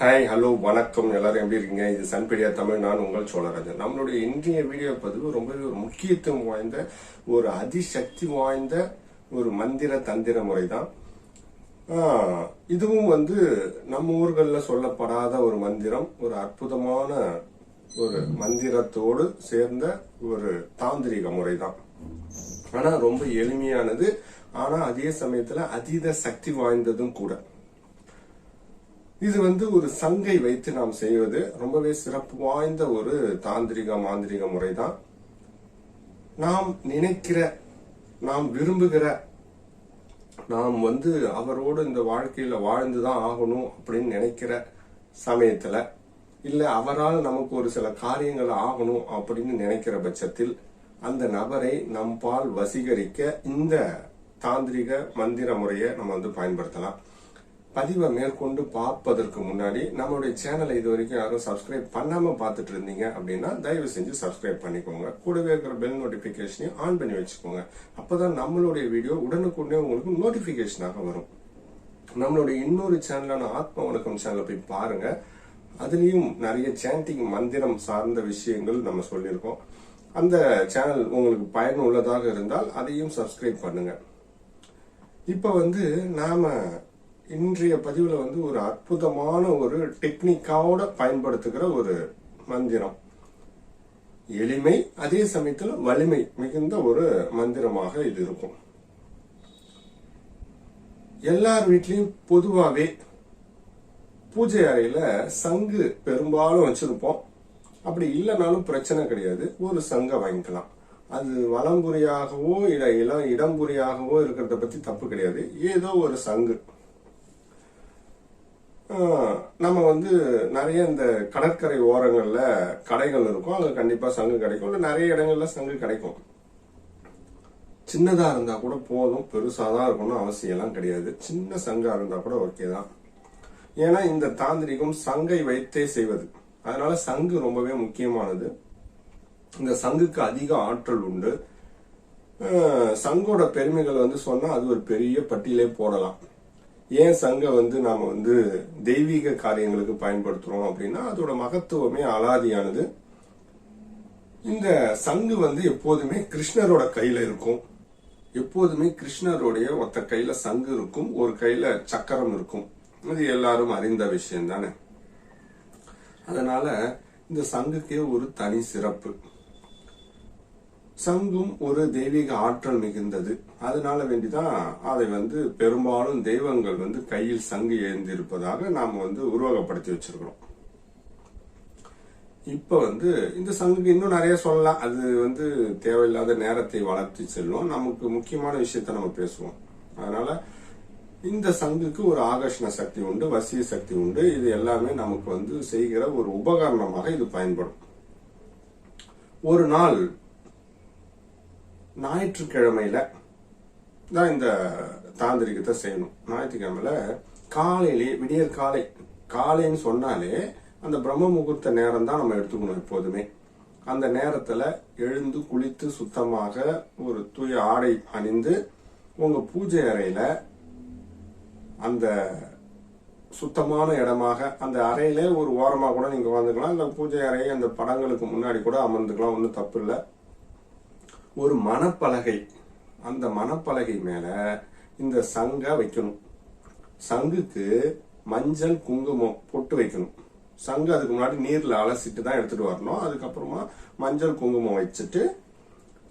Hi hello வணக்கம். எல்லாரும் எப்படி இருக்கீங்க? இது சன்பீடியா தமிழ். நான் உங்கள் சோழராஜன். நம்மளுடைய இன்றைய வீடியோ பதிவு ரொம்பவே ஒரு முக்கியத்துவம் வாய்ந்த ஒரு அதிசக்தி வாய்ந்த ஒரு மந்திர தந்திர முறை தான் இதுவும் வந்து நம்ம ஊர்களில் சொல்லப்படாத ஒரு மந்திரம் ஒரு அற்புதமான ஒரு மந்திரத்தோடு சேர்ந்த ஒரு தாந்திரிக முறை தான் ஆனால் ரொம்ப எளிமையானது. ஆனால் அதே சமயத்தில் அதீத சக்தி வாய்ந்ததும் கூட. இது வந்து ஒரு சங்கை வைத்து நாம் செய்வது. ரொம்பவே சிறப்பு வாய்ந்த ஒரு தாந்திரிக மாந்திரிக முறைதான். நாம் நினைக்கிற நாம் விரும்புகிற நாம் வந்து அவரோடு இந்த வாழ்க்கையில வாழ்ந்துதான் ஆகணும் அப்படின்னு நினைக்கிற சமயத்துல இல்ல அவரால் நமக்கு ஒரு சில காரியங்கள் ஆகணும் அப்படின்னு நினைக்கிற பட்சத்தில் அந்த நபரை நம்பால் வசீகரிக்க இந்த தாந்திரிக மந்திர முறையை நம்ம வந்து பயன்படுத்தலாம். பதிவை மேற்கொண்டு பார்ப்பதற்கு முன்னாடி நம்மளுடைய சேனலை இது வரைக்கும் யாரும் சப்ஸ்கிரைப் பண்ணாம பார்த்துட்டு இருந்தீங்க அப்படின்னா தயவு செஞ்சு சப்ஸ்கிரைப் பண்ணிக்கோங்க. கூடவே இருக்கிற பெல் நோட்டிபிகேஷனையும் ஆன் பண்ணி வச்சுக்கோங்க. அப்பதான் நம்மளுடைய வீடியோ உடனுக்குடனே உங்களுக்கு நோட்டிபிகேஷனாக வரும். நம்மளுடைய இன்னொரு சேனலான ஆத்ம வணக்கம் சேனலை போய் பாருங்க. அதுலயும் நிறைய சேண்டிங் மந்திரம் சார்ந்த விஷயங்கள் நம்ம சொல்லியிருக்கோம். அந்த சேனல் உங்களுக்கு பயனுள்ளதாக இருந்தால் அதையும் சப்ஸ்கிரைப் பண்ணுங்க. இப்ப வந்து நாம இன்றைய பதிவில் வந்து ஒரு அற்புதமான ஒரு டெக்னிக்காவோட பயன்படுத்துகிற ஒரு மந்திரம். எளிமை அதே சமயத்தில் வலிமை மிகுந்த ஒரு மந்திரமாக இது இருக்கும். எல்லார் வீட்லயும் பொதுவாகவே பூஜை அறையில சங்கு பெரும்பாலும் வச்சிருப்போம். அப்படி இல்லைனாலும் பிரச்சனை கிடையாது. ஒரு சங்கை வாங்கிக்கலாம். அது வளம்புரியாகவோ இல்லை இளம் இடம்புரியாகவோ இருக்கிறத பத்தி தப்பு கிடையாது. ஏதோ ஒரு சங்கு. நம்ம வந்து நிறைய இந்த கடற்கரை ஓரங்களில் கடைகள் இருக்கும். அங்கே கண்டிப்பாக சங்கு கிடைக்கும். இல்லை நிறைய இடங்கள்ல சங்கு கிடைக்கும். சின்னதாக இருந்தால் கூட போதும். பெருசாக தான் இருக்கணும்னு அவசியம்லாம் கிடையாது. சின்ன சங்காக இருந்தால் கூட ஓகே தான். ஏன்னா இந்த தாந்திரிகம் சங்கை வைத்தே செய்வது. அதனால சங்கு ரொம்பவே முக்கியமானது. இந்த சங்குக்கு அதிக ஆற்றல் உண்டு. சங்கோட பெருமைகள் வந்து சொன்னால் அது ஒரு பெரிய பட்டியலே போடலாம். ஏன் சங்க வந்து நாம வந்து தெய்வீக காரியங்களுக்கு பயன்படுத்துறோம் அப்படின்னா அதோட மகத்துவமே அலாதியானது. இந்த சங்கு வந்து எப்போதுமே கிருஷ்ணரோட கையில இருக்கும். எப்போதுமே கிருஷ்ணருடைய ஒத்த கையில சங்கு இருக்கும். ஒரு கையில சக்கரம் இருக்கும். இது எல்லாரும் அறிந்த விஷயம் தானே அதனால இந்த சங்குக்கே ஒரு தனி சிறப்பு. சங்கும் ஒரு தெய்வீக ஆற்றல் மிகுந்தது. அதனால வேண்டிதான் அதை வந்து பெரும்பாலும் தெய்வங்கள் வந்து கையில் சங்கு எழுந்திருப்பதாக நாம வந்து உருவகப்படுத்தி வச்சிருக்கிறோம். இப்ப வந்து இந்த சங்குக்கு இன்னும் நிறைய சொல்லலாம். அது வந்து தேவையில்லாத நேரத்தை வளர்த்து செல்லும். நமக்கு முக்கியமான விஷயத்த நம்ம பேசுவோம். அதனால இந்த சங்குக்கு ஒரு ஆகர்ஷண சக்தி உண்டு வசிய சக்தி உண்டு. இது எல்லாமே நமக்கு வந்து செய்கிற ஒரு உபகரணமாக இது பயன்படும். ஒரு நாள் ஞாயிற்றுக்கிழமையில தான் இந்த தாந்திரிகத்தை செய்யணும். ஞாயிற்றுக்கிழமையில காலையிலே விடியற் காலை காலைன்னு சொன்னாலே அந்த பிரம்ம முகூர்த்த நேரம் தான் நம்ம எடுத்துக்கணும் எப்போதுமே. அந்த நேரத்துல எழுந்து குளித்து சுத்தமாக ஒரு தூய ஆடை அணிந்து உங்க பூஜை அறையில அந்த சுத்தமான இடமாக அந்த அறையிலே ஒரு ஓரமாக கூட நீங்க வந்துக்கலாம் அந்த பூஜை அறையை அந்த படங்களுக்கு முன்னாடி கூட அமர்ந்துக்கலாம். ஒன்றும் தப்பு இல்லை. ஒரு மணப்பலகை அந்த மணப்பலகை மேல இந்த சங்க வைக்கணும். சங்குக்கு மஞ்சள் குங்குமம் பொட்டு வைக்கணும். சங்கு அதுக்கு முன்னாடி நீர்ல அலசிட்டு தான் எடுத்துட்டு வரணும். அதுக்கப்புறமா மஞ்சள் குங்குமம் வச்சுட்டு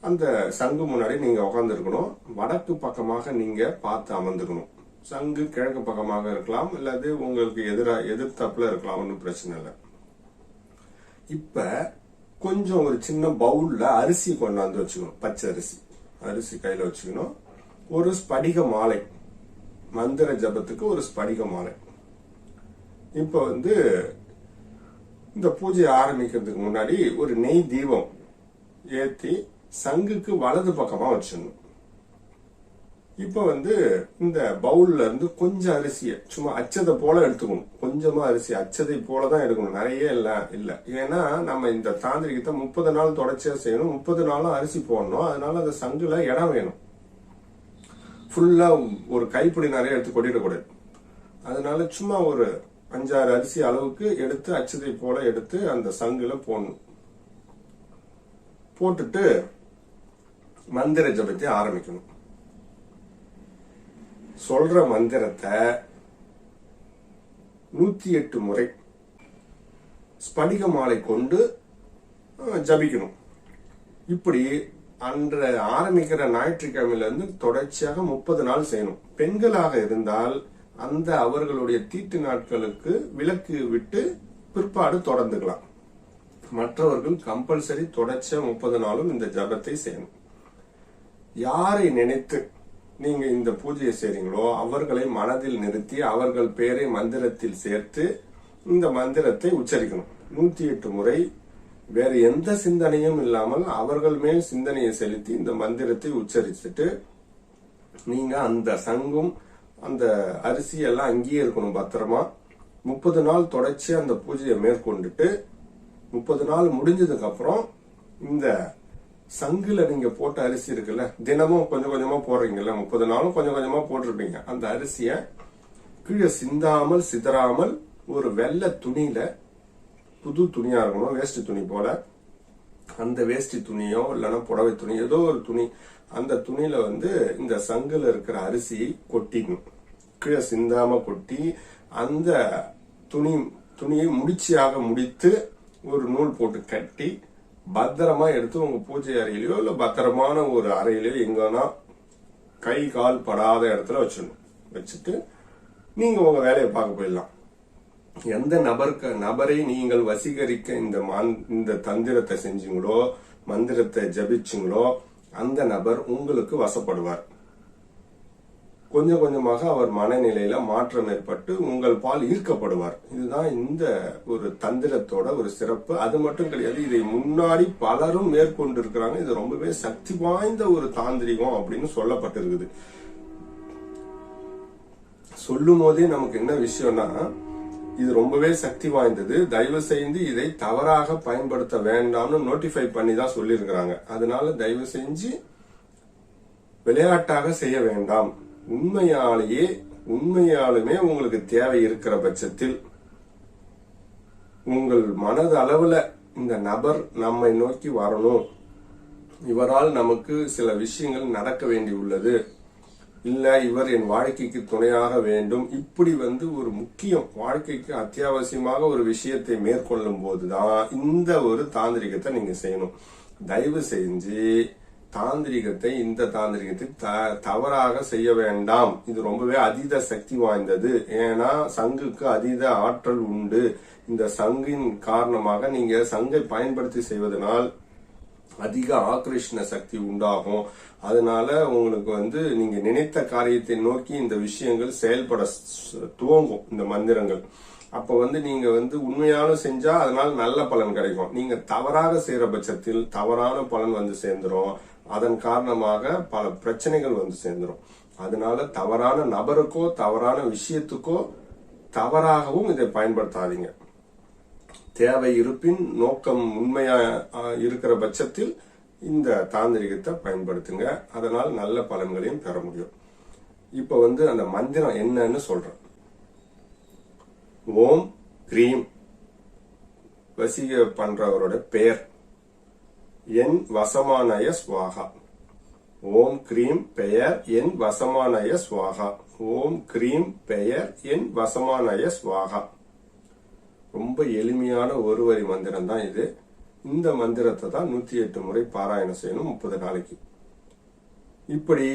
அந்த சங்கு முன்னாடி நீங்க உட்காந்துருக்கணும் வடக்கு பக்கமாக நீங்க பார்த்து அமர்ந்துக்கணும். சங்கு கிழக்கு பக்கமாக இருக்கலாம் இல்லாது உங்களுக்கு எதிராக எதிர்த்தப்புல இருக்கலாம் ஒன்றும் பிரச்சனை இல்லை. இப்போ கொஞ்சம் ஒரு சின்ன பவுல்ல அரிசி கொண்டாந்து வச்சுக்கணும். பச்சை அரிசி. அரிசி கையில வச்சுக்கணும். ஒரு ஸ்படிக மாலை. மந்திர ஜபத்துக்கு ஒரு ஸ்படிக மாலை. இப்போ வந்து இந்த பூஜை ஆரம்பிக்கிறதுக்கு முன்னாடி ஒரு நெய் தீபம் ஏத்தி சங்குக்கு வலது பக்கமா வச்சிடணும். இப்ப வந்து இந்த பவுல்ல இருந்து கொஞ்சம் அரிசியை சும்மா அச்சதை போல எடுத்துக்கணும். கொஞ்சமா அரிசி அச்சதை போல தான் எடுக்கணும். நிறைய இல்ல இல்ல. ஏன்னா நம்ம இந்த தாந்திரிகத்தை முப்பது நாள் தொடர்ச்சியா செய்யணும். முப்பது நாளும் அரிசி போடணும். அதனால அந்த சங்குல இடம் வேணும். ஃபுல்லா ஒரு கைப்பிடி நிறைய எடுத்து கொட்டிடக்கூடாது அதனால சும்மா ஒரு அஞ்சாறு அரிசி அளவுக்கு எடுத்து அச்சதை போல எடுத்து அந்த சங்குல போடணும். போட்டுட்டு மந்திர ஜபத்தை ஆரம்பிக்கணும். சொல்ற மந்திரத்தை நூத்தி எட்டு முறை ஸ்படிக மாலை கொண்டு ஜபிக்கணும். இப்படி அன்ற ஆரம்பிக்கிற ஞாயிற்றுக்கிழமையில இருந்து தொடர்ச்சியாக முப்பது நாள் செய்யணும். பெண்களாக இருந்தால் அந்த அவர்களுடைய தீட்டு நாட்களுக்கு விலக்கு விட்டு பிற்பாடு தொடர்ந்துக்கலாம். மற்றவர்கள் கம்பல்சரி தொடர்ச்சியாக முப்பது நாளும் இந்த ஜபத்தை செய்யணும். யாரை நினைத்து நீங்க இந்த பூஜையை செய்றீங்களோ அவர்களை மனதில் நிறுத்தி அவர்கள் பெயரை மந்திரத்தில் சேர்த்து இந்த மந்திரத்தை உச்சரிக்கணும். நூத்தி எட்டு முறை வேற எந்த சிந்தனையும் இல்லாமல் அவர்கள் மேல் சிந்தனையை செலுத்தி இந்த மந்திரத்தை உச்சரிச்சுட்டு நீங்க அந்த சங்கும் அந்த அரிசி எல்லாம் அங்கேயே இருக்கணும் பத்திரமா. முப்பது நாள் தொடர்ச்சி அந்த பூஜையை மேற்கொண்டுட்டு முப்பது நாள் முடிஞ்சதுக்கு அப்புறம் இந்த சங்குல நீங்க போட்ட அரிசி இருக்குல்ல தினமும் கொஞ்சம் கொஞ்சமா போடுறீங்கல்ல முப்பது நாளும் கொஞ்சம் கொஞ்சமா போட்டிருப்பீங்க. அந்த அரிசிய கீழே சிந்தாமல் சிதறாமல் ஒரு வெள்ளை துணியில புது துணியா இருக்கணும் வேஷ்டி துணி போல அந்த வேஷ்டி துணியோ இல்லைன்னா புடவை துணி ஏதோ ஒரு துணி அந்த துணியில வந்து இந்த சங்குல இருக்கிற அரிசி கொட்டிக்கணும். கீழே சிந்தாம கொட்டி அந்த துணி துணியை முடிச்சியாக முடித்து ஒரு நூல் போட்டு கட்டி பத்திரமா எடுத்து உங்க பூஜை அறையிலயோ இல்ல பத்திரமான ஒரு அறையிலயோ எங்கன்னா கை கால் படாத இடத்துல வச்சிடணும். வச்சுட்டு நீங்க உங்க வேலையை பார்க்க போயிடலாம். எந்த நபருக்கு நபரை நீங்கள் வசீகரிக்க இந்த மான்- இந்த தந்திரத்தை செஞ்சீங்களோ மந்திரத்தை ஜபிச்சிங்களோ அந்த நபர் உங்களுக்கு வசப்படுவார். கொஞ்சம் கொஞ்சமாக அவர் மனநிலையில மாற்றம் ஏற்பட்டு உங்கள் பால் ஈர்க்கப்படுவார். இதுதான் இந்த ஒரு தந்திரத்தோட ஒரு சிறப்பு. அது மட்டும் கிடையாது இதை முன்னாடி பலரும் மேற்கொண்டு இருக்கிறாங்க இது ரொம்பவே சக்தி வாய்ந்த ஒரு தாந்திரிகம் அப்படின்னு சொல்லப்பட்டிருக்குது. சொல்லும் போதே நமக்கு என்ன விஷயம்னா இது ரொம்பவே சக்தி வாய்ந்தது. தயவு செய்து இதை தவறாக பயன்படுத்த வேண்டாம்னு நோட்டிஃபை பண்ணி தான் சொல்லியிருக்கிறாங்க. அதனால தயவு செஞ்சு விளையாட்டாக செய்ய வேண்டாம். உண்மையாலேயே உண்மையாலுமே உங்களுக்கு தேவை இருக்கிற பட்சத்தில் உங்கள் மனது இந்த நபர் நம்மை நோக்கி வரணும். இவரால் நமக்கு சில விஷயங்கள் நடக்க வேண்டியுள்ளது இல்லை இவர் என் வாழ்க்கைக்கு துணையாக வேண்டும். இப்படி வந்து ஒரு முக்கியம் வாழ்க்கைக்கு அத்தியாவசியமாக ஒரு விஷயத்தை மேற்கொள்ளும் போதுதான் இந்த ஒரு தாந்திரிகத்தை நீங்க செய்யணும். தயவு செஞ்சு தாந்திரிகத்தை இந்த தாந்திரிகத்தை த- தவறாக செய்ய வேண்டாம். இது ரொம்பவே அதீத சக்தி வாய்ந்தது. ஏன்னா சங்குக்கு அதீத ஆற்றல் உண்டு. இந்த சங்கின் காரணமாக நீங்க சங்கை பயன்படுத்தி செய்வதனால் அதிக ஆக்ரிஷ்ண சக்தி உண்டாகும். அதனால உங்களுக்கு வந்து நீங்க நினைத்த காரியத்தை நோக்கி இந்த விஷயங்கள் செயல்பட துவங்கும் இந்த மந்திரங்கள். அப்ப வந்து நீங்க வந்து உண்மையாலும் செஞ்சா அதனால நல்ல பலன் கிடைக்கும். நீங்க தவறாக செய்யற பட்சத்தில் தவறான பலன் வந்து சேர்ந்துரும். அதன் காரணமாக பல பிரச்சனைகள் வந்து சேர்ந்துரும். அதனால தவறான நபருக்கோ தவறான விஷயத்துக்கோ தவறாகவும் இதை பயன்படுத்தாதீங்க. தேவை இருப்பின் நோக்கம் உண்மையா இருக்கிற பட்சத்தில் இந்த தாந்திரிகத்தை பயன்படுத்துங்க. அதனால் நல்ல பலன்களையும் பெற முடியும். இப்ப வந்து அந்த மந்திரம் என்னன்னு சொல்றேன். ஓம் கிரீம். வசீக பண்றவரோட பெயர் என் வசமானய ஸ்வாகா ஓம் கிரீம் பெயர் என் வசமானய ஸ்வாகா ஓம் கிரீம் பெயர் என் வசமானய ஸ்வாகா ரொம்ப எளிமையான ஒரு வரி மந்திரம் தான் இது. இந்த மந்திரத்தை தான் நூத்தி எட்டு முறை பாராயணம் செய்யணும் முப்பது நாளைக்கு. இப்படி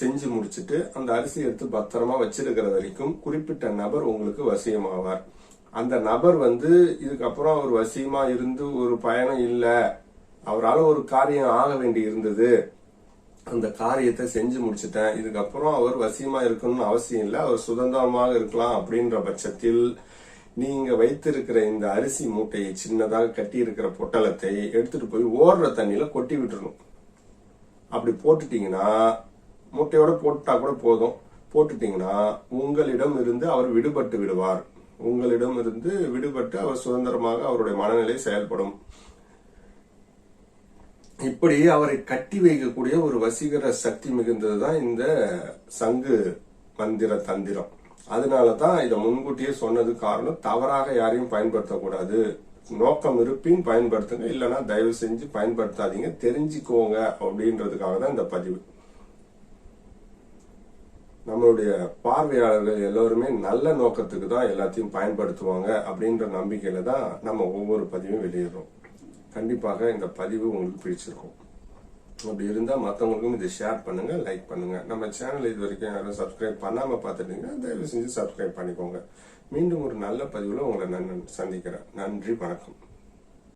செஞ்சு முடிச்சுட்டு அந்த அரிசி எடுத்து பத்திரமா வச்சிருக்கிற வரைக்கும் குறிப்பிட்ட நபர் உங்களுக்கு வசியமாவார். அந்த நபர் வந்து இதுக்கப்புறம் அவர் வசியமா இருந்து ஒரு பயணம் இல்லை. அவரால் ஒரு காரியம் ஆக வேண்டி இருந்தது. அந்த காரியத்தை செஞ்சு முடிச்சுட்டேன். இதுக்கப்புறம் அவர் வசியமா இருக்கணும்னு அவசியம் இல்லை. அவர் சுதந்திரமாக இருக்கலாம் அப்படின்ற பட்சத்தில் நீங்க வைத்திருக்கிற இந்த அரிசி மூட்டையை சின்னதாக கட்டி இருக்கிற பொட்டலத்தை எடுத்துட்டு போய் ஓடுற தண்ணியில கொட்டி விட்டுறணும். அப்படி போட்டுட்டீங்கன்னா மூட்டையோட போட்டா கூட போதும். போட்டுட்டீங்கன்னா உங்களிடம் இருந்து அவர் விடுபட்டு விடுவார். உங்களிடம் இருந்து விடுபட்டு அவர் சுதந்திரமாக அவருடைய மனநிலை செயல்படும். இப்படி அவரை கட்டி வைக்கக்கூடிய ஒரு வசீகர சக்தி மிகுந்தது தான் இந்த சங்கு மந்திர தந்திரம். அதனால தான் இதை முன்கூட்டியே சொன்னது காரணம் தவறாக யாரையும் பயன்படுத்தக்கூடாது. நோக்கம் இருப்பின் பயன்படுத்துங்க இல்லைன்னா தயவு செஞ்சு பயன்படுத்தாதீங்க தெரிஞ்சுக்கோங்க அப்படின்றதுக்காக தான் இந்த பதிவு. நம்மளுடைய பார்வையாளர்கள் எல்லோருமே நல்ல நோக்கத்துக்கு தான் எல்லாத்தையும் பயன்படுத்துவாங்க அப்படின்ற நம்பிக்கையில தான் நம்ம ஒவ்வொரு பதிவும் வெளியிடுறோம். கண்டிப்பாக இந்த பதிவு உங்களுக்கு பிடிச்சிருக்கும். அப்படி இருந்தால் மற்றவங்களுக்கும் இதை ஷேர் பண்ணுங்க லைக் பண்ணுங்க. நம்ம சேனல் இது வரைக்கும் யாரும் சப்ஸ்கிரைப் பண்ணாமல் பார்த்துட்டீங்கன்னா தயவு செஞ்சு சப்ஸ்கிரைப் பண்ணிக்கோங்க. மீண்டும் ஒரு நல்ல பதிவில் உங்களை நான் சந்திக்கிறேன். நன்றி வணக்கம்.